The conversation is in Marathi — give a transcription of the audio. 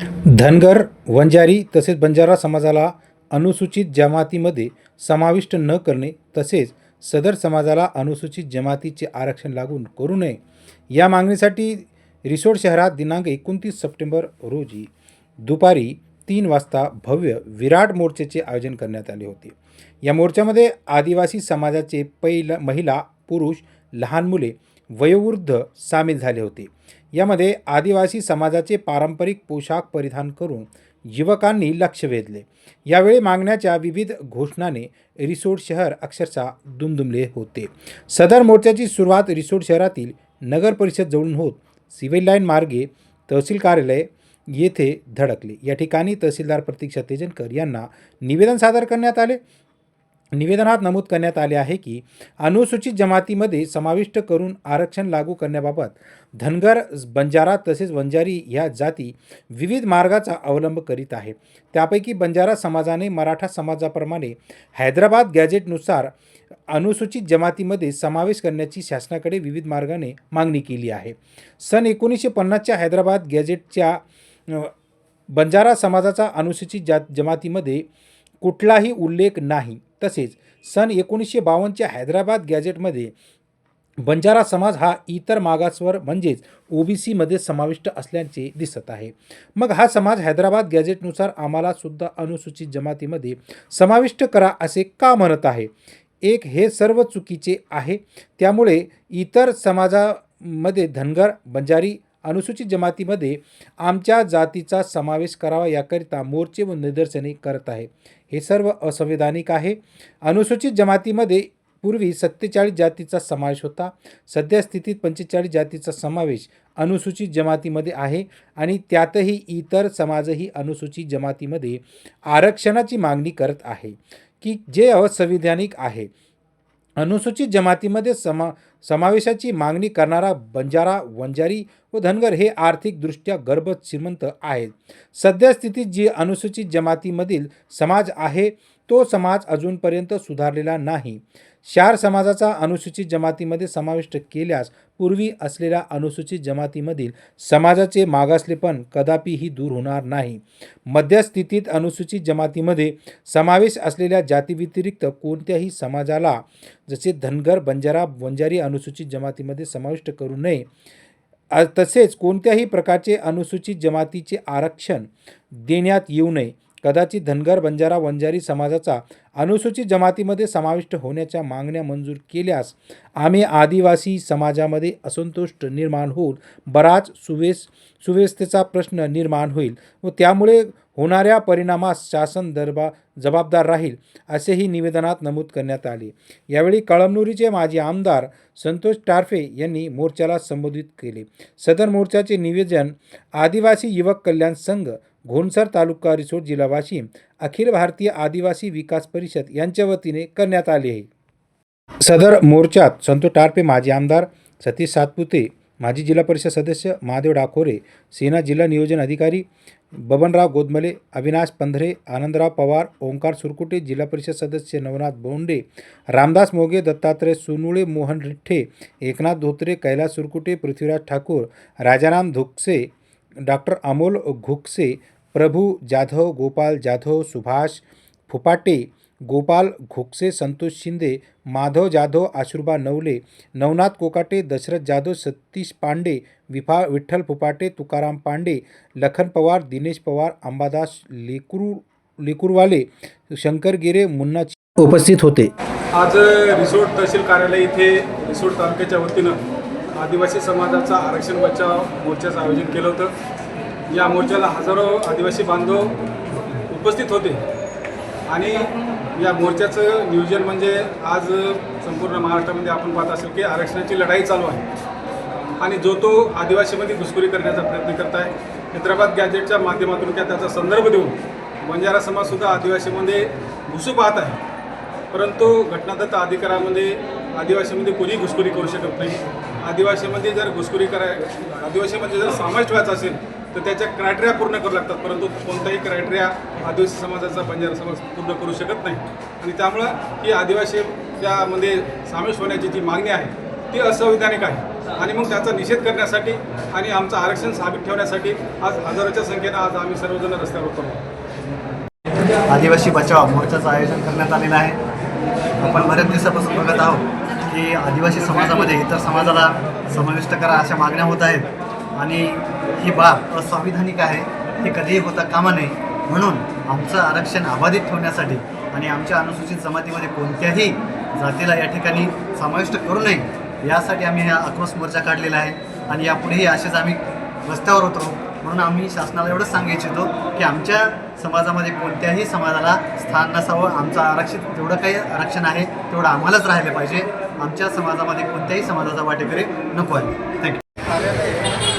धनगर वंजारी तसेच बंजारा समाजाला अनुसूचित जमातीमध्ये समाविष्ट न करणे तसेच सदर समाजाला अनुसूचित जमातीचे आरक्षण लागू करू नये. या मागणीसाठी रिसोड शहरात दिनांक एकोणतीस सप्टेंबर रोजी दुपारी तीन वाजता भव्य विराट मोर्चाचे आयोजन करण्यात आले होते. या मोर्चामध्ये आदिवासी समाजाचे पहिला महिला पुरुष लहान मुले वयोवृद्ध सामील झाले होते. यामध्ये आदिवासी समाजाचे पारंपरिक पोशाख परिधान करून युवकांनी लक्ष वेधले. यावेळी मागण्याच्या विविध घोषणाने रिसोड शहर अक्षरशः दुमदुमले होते. सदर मोर्चाची सुरुवात रिसोड शहरातील नगर परिषद जवळून होत. सिव्हिल लाईन मार्गे तहसील कार्यालय येथे धडकले. या ठिकाणी तहसीलदार प्रतीक्षा तेजनकर यांना निवेदन सादर करण्यात आले. निवेदनात नमूद करण्यात आले आहे की अनुसूचित जमातीमध्ये समाविष्ट करून आरक्षण लागू करण्याबाबत धनगर बंजारा तसेच वंजारी ह्या जाती विविध मार्गाचा अवलंब करीत आहे. त्यापैकी बंजारा समाजाने मराठा समाजाप्रमाणे हैदराबाद गॅजेटनुसार अनुसूचित जमातीमध्ये समावेश करण्याची शासनाकडे विविध मार्गाने मागणी केली आहे. सन एकोणीसशे पन्नासच्या हैदराबाद गॅजेटच्या बंजारा समाजाचा अनुसूचित जात जमातीमध्ये कुठलाही उल्लेख नाही. तसेच सन एकोणीसशे बावन्नच्या हैदराबाद गॅजेटमध्ये बंजारा समाज हा इतर मागासवर म्हणजेच ओबीसीमध्ये समाविष्ट असल्याचे दिसत आहे. मग हा समाज हैदराबाद गॅजेटनुसार आम्हाला सुद्धा अनुसूचित जमातीमध्ये समाविष्ट करा असे का म्हणत आहे? एक हे सर्व चुकीचे आहे. त्यामुळे इतर समाजामध्ये धनगर बंजारी अनुसूचित जमातीमध्ये आमच्या जातीचा समावेश करावा याकरिता मोर्चे व निदर्शने करत आहे. हे सर्व असंविधानिक आहे. अनुसूचित जमातीमध्ये पूर्वी सत्तेचाळीस जातीचा समावेश होता. सध्या स्थितीत पंचेचाळीस जातीचा समावेश अनुसूचित जमातीमध्ये आहे आणि त्यातही इतर समाजही अनुसूचित जमातीमध्ये आरक्षणाची मागणी करत आहे की जे असंविधानिक आहे. अनुसूचित जमातीमध्ये समा समावेशाची मागणी करणारा बंजारा वंजारी व धनगर हे आर्थिकदृष्ट्या गर्भ श्रीमंत आहेत. सध्या स्थितीत जी अनुसूचित जमातीमधील समाज आहे तो समाज अजूनपर्यंत सुधारलेला नाही. शार समाजाचा अनुसूचित जमातीमध्ये समाविष्ट केल्यास पूर्वी असलेल्या अनुसूचित जमातीमधील समाजाचे मागासलेपण कदापिही दूर होणार नाही. मध्यस्थितीत अनुसूचित जमातीमध्ये समावेश असलेल्या जातीव्यतिरिक्त कोणत्याही समाजाला जसे धनगर बंजारा वंजारी अनुसूचित जमातीमध्ये समाविष्ट करू नये. तसेच कोणत्याही प्रकारचे अनुसूचित जमातीचे आरक्षण देण्यात येऊ नये. कदाचित धनगर बंजारा वंजारी समाजाचा अनुसूचित जमातीमध्ये समाविष्ट होण्याच्या मागण्या मंजूर केल्यास आम्ही आदिवासी समाजामध्ये असंतोष निर्माण होऊन बराच सुवेस सुव्यवस्थेचा प्रश्न निर्माण होईल व त्यामुळे होणाऱ्या परिणामास शासन दरबा जबाबदार राहील असेही निवेदनात नमूद करण्यात आले. यावेळी कळमनुरीचे माजी आमदार संतोष टारफे यांनी मोर्चाला संबोधित केले. सदर मोर्चाचे निवेदन आदिवासी युवक कल्याण संघ घोणसर तालुका रिसोड जिल्हा वाशिम अखिल भारतीय आदिवासी विकास परिषद यांच्या वतीने करण्यात आले आहे. सदर मोर्चात संतोष टारपे माजी आमदार सतीश सातपुते माजी जिल्हा परिषद सदस्य महादेव डाकोरे सेना जिल्हा नियोजन अधिकारी बबनराव गोदमले अविनाश पंधरे आनंदराव पवार ओंकार सुरकुटे जिल्हा परिषद सदस्य नवनाथ बोंडे रामदास मोगे दत्तात्रय सोनुळे मोहन रिठ्ठे एकनाथ धोत्रे कैलास सुरकुटे पृथ्वीराज ठाकूर राजाराम धुकसे डॉक्टर अमोल घुकसे प्रभू जाधव गोपाल जाधव सुभाष फुपाटे गोपाल घोकसे संतोष शिंदे माधव जाधव आशुर्बा नवले नवनाथ कोकाटे दशरथ जाधव सतीश पांडे विफा विठ्ठल फुपाटे तुकाराम पांडे लखन पवार दिनेश पवार अंबादास लेकुरू लेकुरवाले शंकर गिरे मुन्ना उपस्थित होते. आज रिसोड तहसील कार्यालय इथे रिसोड तालुक्याच्या वतीनं आदिवासी समाजाचा आरक्षण बचाव मोर्चाचं आयोजन केलं होतं. या मोर्चाला हजारो आदिवासी बांधव उपस्थित होते. आणि या मोर्चाचं नियोजन म्हणजे आज संपूर्ण महाराष्ट्रामध्ये आपण पाहत असेल की आरक्षणाची लढाई चालू आहे. आणि जो तो आदिवासीमध्ये घुसखोरी करण्याचा प्रयत्न करत आहे हैदराबाद गॅजेटच्या माध्यमातून त्या त्याचा संदर्भ देऊन बंजारा समाजसुद्धा आदिवासीमध्ये घुसू पाहत आहे. परंतु घटनादत्त अधिकारामध्ये आदिवासीमध्ये कोणीही घुसखोरी करू शकत नाही. आदिवासीमध्ये जर घुसखोरी कराय आदिवासीमध्ये जर समावेश व्हायचा असेल तर त्याच्या क्रायटेरिया पूर्ण करू लागतात परंतु कोणताही क्रायटेरिया आदिवासी समाजाचा बंजारा समाज पूर्ण करू शकत नाही. आणि त्यामुळं ही आदिवासी त्यामध्ये सामील होण्याची जी मागणी आहे ती असंविधानिक आहे. आणि मग त्याचा निषेध करण्यासाठी आणि आमचं आरक्षण साबित ठेवण्यासाठी आज हजारोच्या संख्येनं आज आम्ही सर्वजण रस्त्यावर उतरलो आदिवासी बचाव मोर्चाचं आयोजन करण्यात आलेलं आहे. आपण बऱ्याच दिवसापासून बघत आहोत की आदिवासी समाजामध्ये इतर समाजाला समाविष्ट करा अशा मागण्या होत आहेत. आणि ही बाब असंविधानिक आहे. हे कधीही होता कामा नये. म्हणून आमचं आरक्षण अबाधित ठेवण्यासाठी आणि आमच्या अनुसूचित जमातीमध्ये कोणत्याही जातीला या ठिकाणी समाविष्ट करू नये यासाठी आम्ही हा आक्रोश मोर्चा काढलेला आहे. आणि यापुढेही असेच आम्ही रस्त्यावर उतरू. म्हणून आम्ही शासनाला एवढंच सांगू इच्छितो की आमच्या समाजामध्ये कोणत्याही समाजाला स्थान नसावं. आमचं आरक्षित जेवढं काही आरक्षण आहे तेवढं आम्हालाच राहिलं पाहिजे. आमच्या समाजामध्ये कोणत्याही समाजाचा वाटेकरी नको आहे. थँक्यू